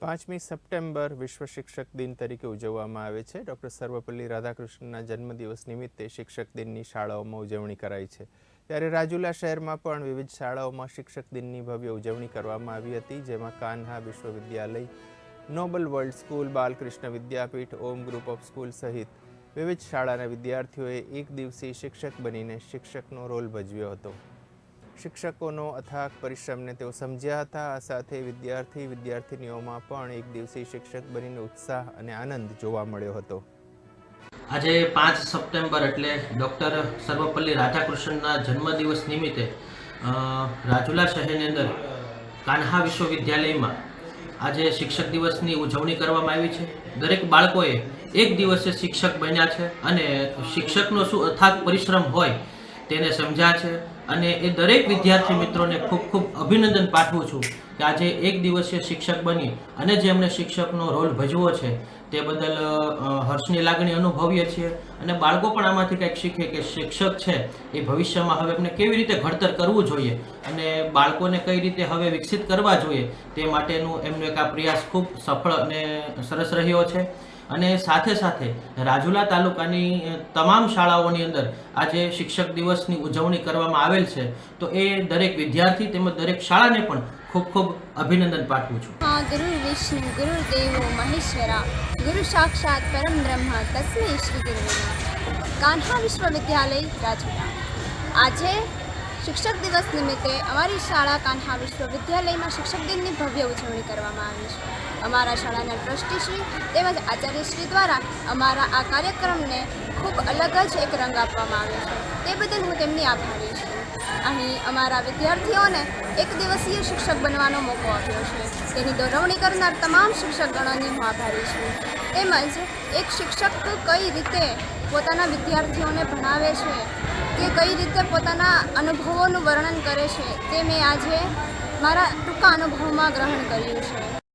પાંચમી સપ્ટેમ્બર વિશ્વ શિક્ષક દિન તરીકે ઉજવવામાં આવે છે. ડૉક્ટર સર્વપલ્લી રાધાકૃષ્ણના જન્મદિવસ નિમિત્તે શિક્ષક દિનની શાળાઓમાં ઉજવણી કરાઈ છે. ત્યારે રાજુલા શહેરમાં પણ વિવિધ શાળાઓમાં શિક્ષક દિનની ભવ્ય ઉજવણી કરવામાં આવી હતી, જેમાં કાન્હા વિશ્વવિદ્યાલય, Noble world school, Balkrishna Vidyapeeth, Om group of school સહિત વિવિધ શાળાના વિદ્યાર્થીઓએ એક દિવસીય શિક્ષક બનીને શિક્ષકનો રોલ ભજવ્યો હતો. શિક્ષકોનો અથાગ પરિશ્રમને તેઓ સમજ્યા હતા. આ સાથે વિદ્યાર્થી વિદ્યાર્થિનીઓમાં પણ એક દિવસીય શિક્ષક બનીને ઉત્સાહ અને આનંદ જોવા મળ્યો હતો. આજે પાંચ સપ્ટેમ્બર એટલે ડૉક્ટર સર્વપલ્લી રાધાકૃષ્ણના જન્મદિવસ નિમિત્તે રાજુલા શહેરની અંદર કાન્હા વિશ્વવિદ્યાલયમાં આજે શિક્ષક દિવસની ઉજવણી કરવામાં આવી છે. દરેક બાળકોએ એક દિવસે શિક્ષક બન્યા છે અને શિક્ષકનો શું અથાગ પરિશ્રમ હોય તેને સમજ્યા છે. અને એ દરેક વિદ્યાર્થી મિત્રોને ખૂબ ખૂબ અભિનંદન પાઠવું છું કે આજે એક દિવસીય શિક્ષક બની અને જે એમણે શિક્ષકનો રોલ ભજવો છે તે બદલ હર્ષની લાગણી અનુભવીએ છીએ અને બાળકો પણ આમાંથી કંઈક શીખે કે શિક્ષક છે એ ભવિષ્યમાં હવે એમને કેવી રીતે ઘડતર કરવું જોઈએ અને બાળકોને કઈ રીતે હવે વિકસિત કરવા જોઈએ તે માટેનું એમનો એક આ પ્રયાસ ખૂબ સફળ અને સરસ રહ્યો છે. અને સાથે સાથે રાજુલા તાલુકાની તમામ શાળાઓની અંદર આજે શિક્ષક દિવસની ઉજવણી કરવામાં આવેલ છે. તો એ દરેક વિદ્યાર્થી તેમજ દરેક શાળાને પણ ખૂબ ખૂબ અભિનંદન પાઠવું છું. ગુરુ વિષ્ણુ, ગુરુ દેવો, મહેશ્વરા, ગુરુ સાક્ષાત પરમ બ્રહ્મા, તસ્મે શ્રી ગુરુ કાન્હા વિશ્વવિદ્યાલય રાજુલા. આજે શિક્ષક દિવસ નિમિત્તે અમારી શાળા કાન્હા વિશ્વવિદ્યાલયમાં શિક્ષક દિનની ભવ્ય ઉજવણી કરવામાં આવી છે. અમારા શાળાના ટ્રસ્ટીશ્રી તેમજ આચાર્યશ્રી દ્વારા અમારા આ કાર્યક્રમને ખૂબ અલગ જ એક રંગ આપવામાં આવ્યો છે. તે બદલ હું તેમની આભારી છું. અહીં અમારા વિદ્યાર્થીઓને એક દિવસીય શિક્ષક બનવાનો મોકો આપ્યો છે. તેની દોરવણી કરનાર તમામ શિક્ષકગણોની હું આભારી છું. તેમજ એક શિક્ષક કઈ રીતે પોતાના વિદ્યાર્થીઓને ભણાવે છે, કે કઈ રીતે પોતાના અનુભવોનું વર્ણન કરે છે, તે મેં આજે મારા ટૂંકા અનુભવમાં ગ્રહણ કર્યું છે.